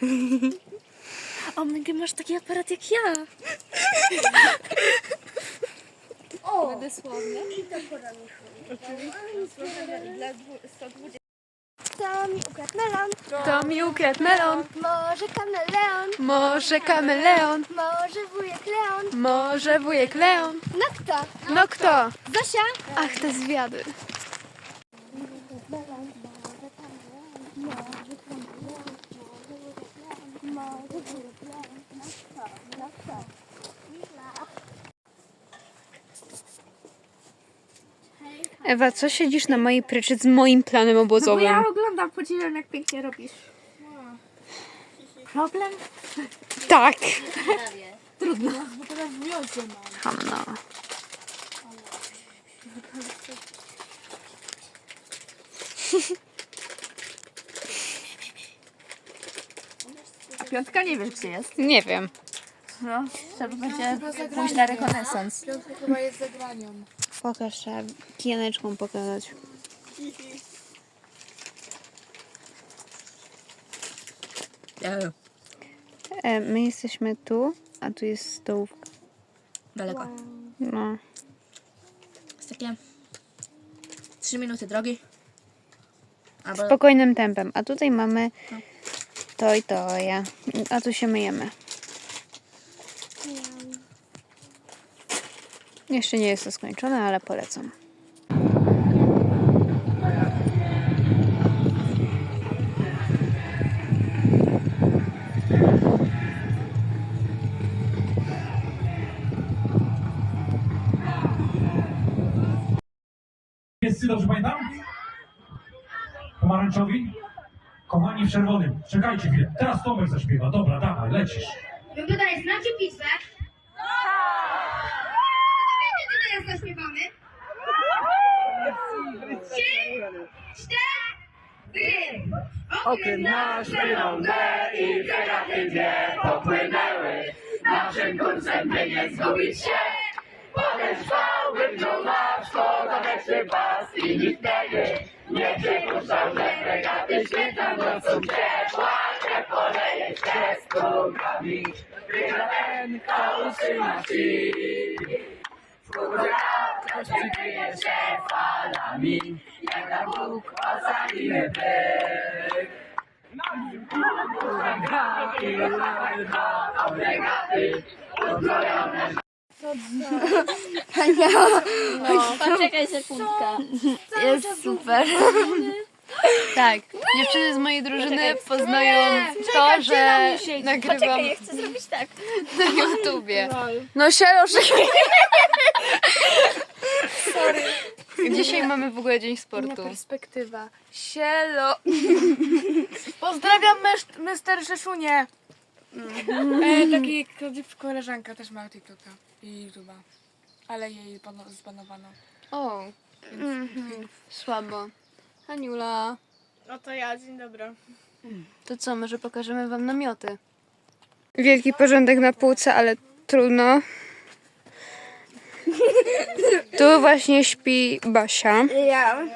O, Mega, masz taki aparat jak ja. O! Dosłownie. I to pora mi To mi ukradł melon. To mi ukradł melon. Może kameleon. Może kameleon. Może wujek Leon. Może wujek Leon. No kto? No kto? Zosia. Ach, te zwiady. Ewa, co siedzisz na mojej pryczy z moim planem Bo obozowym? ja oglądam, podziwiam jak pięknie robisz. Problem? Tak. Trudno. Bo teraz w miodzie mam. Hanna. A piątka nie wiesz gdzie jest. Nie wiem. No, trzeba będzie pójść na rekonesans. Chyba jest za granią. Pokaż, trzeba kijaneczką pokazać. E, my jesteśmy tu, a tu jest stołówka. Daleko. No. Jest takie 3 minuty drogi. Albo Spokojnym tempem. A tutaj mamy to i to, ja. A tu się myjemy. Jeszcze nie jest to skończone, ale polecam. Jest dobrze pamiętam? Pomarańczowi? Kochani w czerwonym. Czekajcie chwilę. Teraz Tomek zaśpiewa. Dobra, dawaj, lecisz. Wy tutaj znacie pismę? To wiecie, co teraz zaśpiewamy? Trzy, cztery. Okręt nasz płynące i fregaty dwie popłynęły. Naszym kursem by nie zgubić się. Podeszwał, wypnął nasz podaweczny pas i nikt wtedy nie przypuszczał, że fregaty świecą nocą ciepła, krew poleje się z krokami. Wygra ten, kto utrzyma sił. Wkrótce przykryje się falami, jak na Bóg ocalimy pyk. Oblegaty, uzbrojone Poczekaj sekundkę. Jest super. Tak. Dziewczyny z mojej drużyny poznają to, że nagrywam Ja chcę zrobić tak. na YouTubie. No sielo, Dzisiaj mamy w ogóle dzień Inna sportu. perspektywa. Sielo. Pozdrawiam mesz- Mr. Rzeszunie. E, taki koleżanka też ma TikToka i YouTube'a. Ale jej bano- zbanowano. O, słabo. Aniula, No to ja, dzień dobry. to co, może pokażemy wam namioty? Wielki porządek na półce, ale trudno. Tu właśnie śpi Basia. Ja.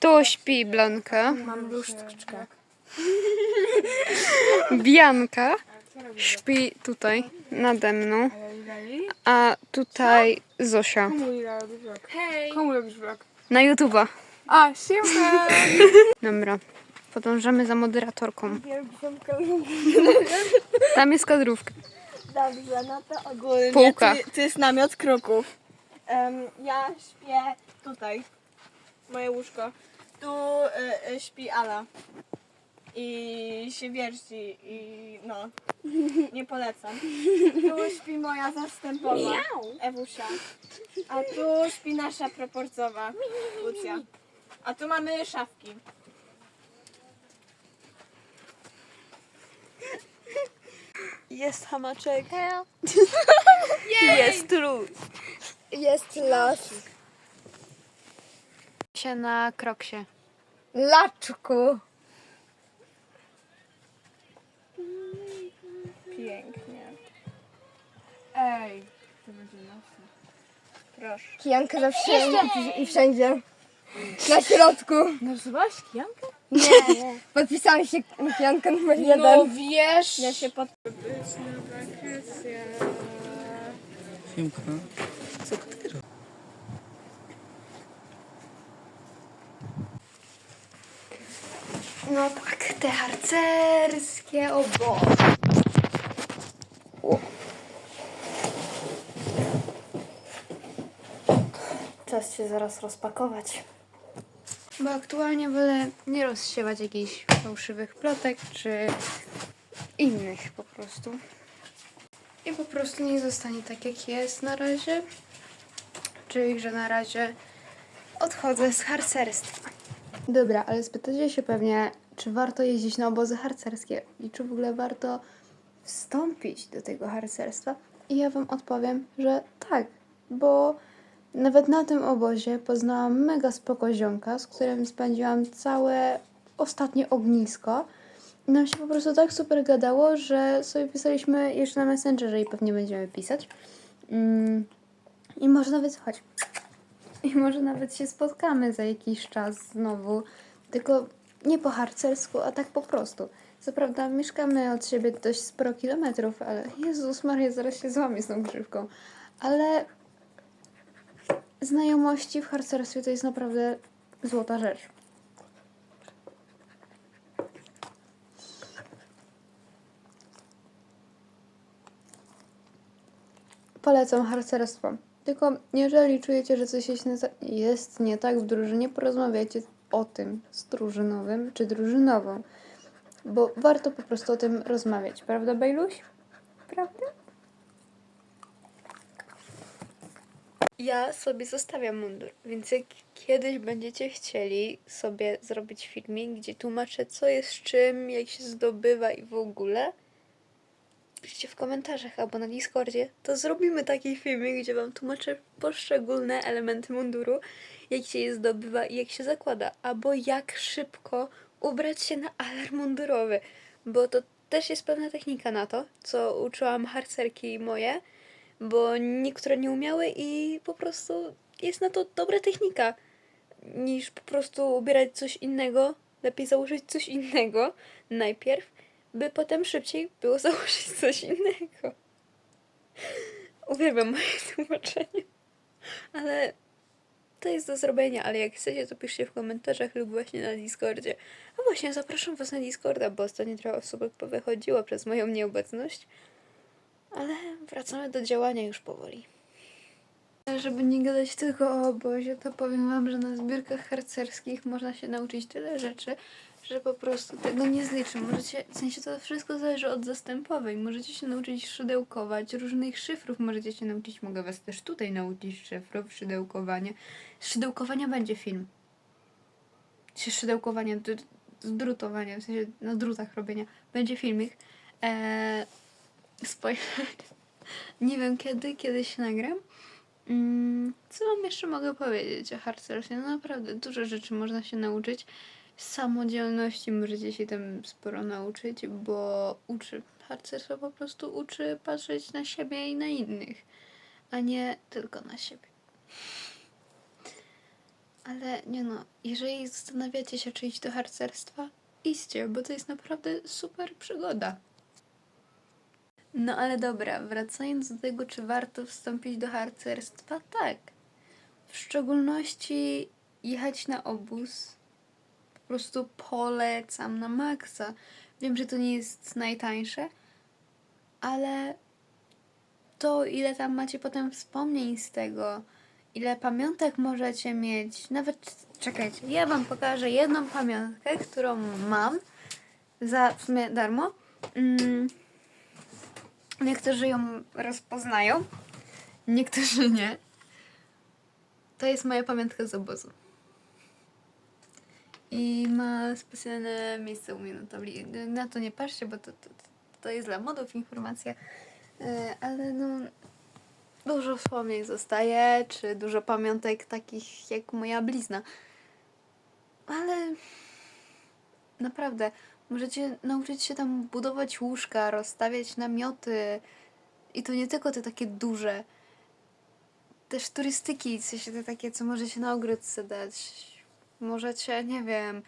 Tu śpi Blanka. Mam bluszczkę. Bianka śpi tutaj nade mną. A tutaj Zosia. Komu robisz vlog? Hej. Komu robisz vlog? Na YouTube'a. A, siemka. Dobra. Podążamy za moderatorką. Tam jest kadrówka. Dobrze, no to ogólnie. Półka. Tu, tu jest namiot kroków. Em, ja śpię tutaj. Moje łóżko. Tu y, y, śpi Ala. I się wierci i no. Nie polecam. Tu śpi moja zastępowa. Ewusia. A tu śpi nasza proporcowa. Lucja. A tu mamy szafki. Jest hamaczek. Jest lód. Jest los. Się na kroksie. Laczku. Pięknie. Ej. To będzie nocne. Kijanka zawsze i wszędzie. Na środku. Narysowałaś kijankę? Nie, nie. Podpisałam się na piankę numer jeden. No wiesz. Ja się pod... No tak, te harcerskie obozy. Czas się zaraz rozpakować. Bo aktualnie wolę nie rozsiewać jakichś fałszywych plotek, czy innych po prostu. I po prostu nie zostanie tak jak jest na razie. Czyli, że na razie odchodzę z harcerstwa. Dobra, ale spytacie się pewnie, czy warto jeździć na obozy harcerskie i czy w ogóle warto wstąpić do tego harcerstwa? I ja Wam odpowiem, że tak, bo nawet na tym obozie poznałam mega spoko ziomka, z którym spędziłam całe ostatnie ognisko. I nam się po prostu tak super gadało, że sobie pisaliśmy jeszcze na Messengerze i pewnie będziemy pisać. Mm. I może nawet, chodź, i może nawet się spotkamy za jakiś czas znowu. Tylko nie po harcersku, a tak po prostu. Co prawda mieszkamy od siebie dość sporo kilometrów, ale Jezus Maria, zaraz się złamię z tą grzywką. Ale znajomości w harcerstwie to jest naprawdę złota rzecz. Polecam harcerstwo. Tylko jeżeli czujecie, że coś jest nie, tak w drużynie, porozmawiajcie o tym z drużynowym czy drużynową. Bo warto po prostu o tym rozmawiać, prawda, Bejluś? Prawda? Ja sobie zostawiam mundur, więc jak kiedyś będziecie chcieli sobie zrobić filmik, gdzie tłumaczę, co jest czym, jak się zdobywa i w ogóle, piszcie w komentarzach albo na Discordzie, to zrobimy taki filmik, gdzie Wam tłumaczę poszczególne elementy munduru, jak się je zdobywa i jak się zakłada, albo jak szybko ubrać się na alarm mundurowy, bo to też jest pewna technika na to, co uczyłam harcerki moje, bo niektóre nie umiały i po prostu jest na to dobra technika, niż po prostu ubierać coś innego, lepiej założyć coś innego najpierw, by potem szybciej było założyć coś innego. Uwielbiam moje tłumaczenie. Ale to jest do zrobienia, ale jak chcecie, to piszcie w komentarzach lub właśnie na Discordzie. A właśnie, zapraszam Was na Discorda, bo ostatnio trochę osób powychodziło przez moją nieobecność. Ale wracamy do działania już powoli. Żeby nie gadać tylko o obozie, to powiem Wam, że na zbiórkach harcerskich można się nauczyć tyle rzeczy, że po prostu tego nie zliczę. Możecie, w sensie to wszystko zależy od zastępowej. Możecie się nauczyć szydełkować, różnych szyfrów możecie się nauczyć. Mogę Was też tutaj nauczyć szyfrów, szydełkowania. Z szydełkowania będzie film. Czy szydełkowania, dr- zdrutowania, w sensie na drutach robienia. Będzie filmik. Eee, spoiler. Nie wiem kiedy, kiedy się nagram. Mm, co wam jeszcze mogę powiedzieć o harcerstwie? No naprawdę dużo rzeczy można się nauczyć. Samodzielności możecie się tam sporo nauczyć, bo uczy. Harcerstwo po prostu uczy patrzeć na siebie i na innych, a nie tylko na siebie. Ale nie no, jeżeli zastanawiacie się, czy iść do harcerstwa, idźcie, bo to jest naprawdę super przygoda. No ale dobra, wracając do tego, czy warto wstąpić do harcerstwa, tak. W szczególności jechać na obóz. Po prostu polecam na maksa. Wiem, że to nie jest najtańsze, ale to, ile tam macie potem wspomnień z tego, ile pamiątek możecie mieć, nawet czekajcie, ja wam pokażę jedną pamiątkę, którą mam za w sumie darmo. Mm. Niektórzy ją rozpoznają, niektórzy nie. To jest moja pamiątka z obozu. I ma specjalne miejsce u mnie na tabli. Na to nie patrzcie, bo to, to, to jest dla modów informacja. E, Ale no, dużo wspomnień zostaje, czy dużo pamiątek takich jak moja blizna. Ale naprawdę, możecie nauczyć się tam budować łóżka, rozstawiać namioty. I to nie tylko te takie duże. Też turystyki, w sensie te takie, co możecie na ogródce dać. Możecie, nie wiem,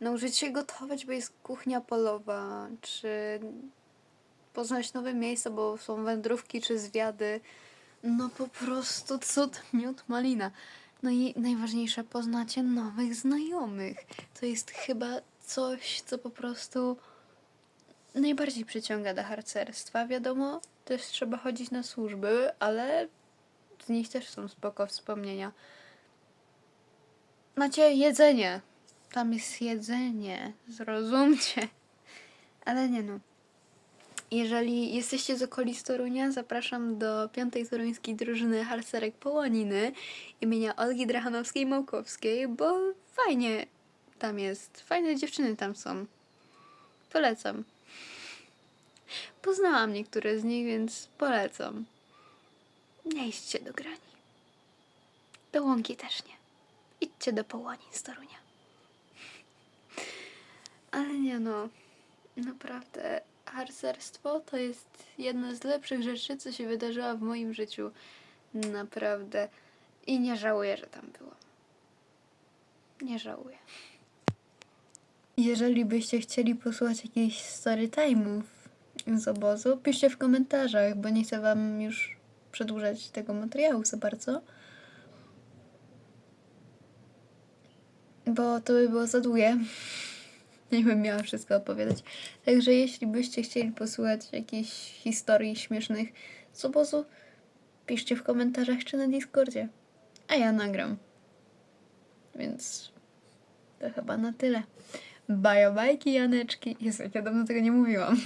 nauczyć się gotować, bo jest kuchnia polowa, czy poznać nowe miejsca, bo są wędrówki czy zwiady. No po prostu cud, miód, malina. No i najważniejsze, poznacie nowych znajomych. To jest chyba coś, co po prostu najbardziej przyciąga do harcerstwa. Wiadomo, też trzeba chodzić na służby, ale z nich też są spoko wspomnienia. Macie jedzenie. Tam jest jedzenie. Zrozumcie. Ale nie no. Jeżeli jesteście z okolic Torunia, zapraszam do piątej toruńskiej drużyny harcerek Połoniny imienia Olgi Drachanowskiej-Małkowskiej, bo fajnie tam jest. Fajne dziewczyny tam są. Polecam. Poznałam niektóre z nich, więc polecam. Nie idźcie do grani. Do łąki też nie. Idźcie do Połonin z Torunia. Ale nie no, naprawdę harcerstwo to jest jedna z lepszych rzeczy, co się wydarzyła w moim życiu. Naprawdę. I nie żałuję, że tam byłam. Nie żałuję. Jeżeli byście chcieli posłuchać jakichś story time'ów z obozu, piszcie w komentarzach, bo nie chcę wam już przedłużać tego materiału za bardzo. Bo to by było za długie. Nie bym miała wszystko opowiadać. Także jeśli byście chcieli posłuchać jakichś historii śmiesznych z obozu, piszcie w komentarzach czy na Discordzie. A ja nagram. Więc to chyba na tyle. Bajobajki, Janeczki. Jezu, jak ja dawno tego nie mówiłam.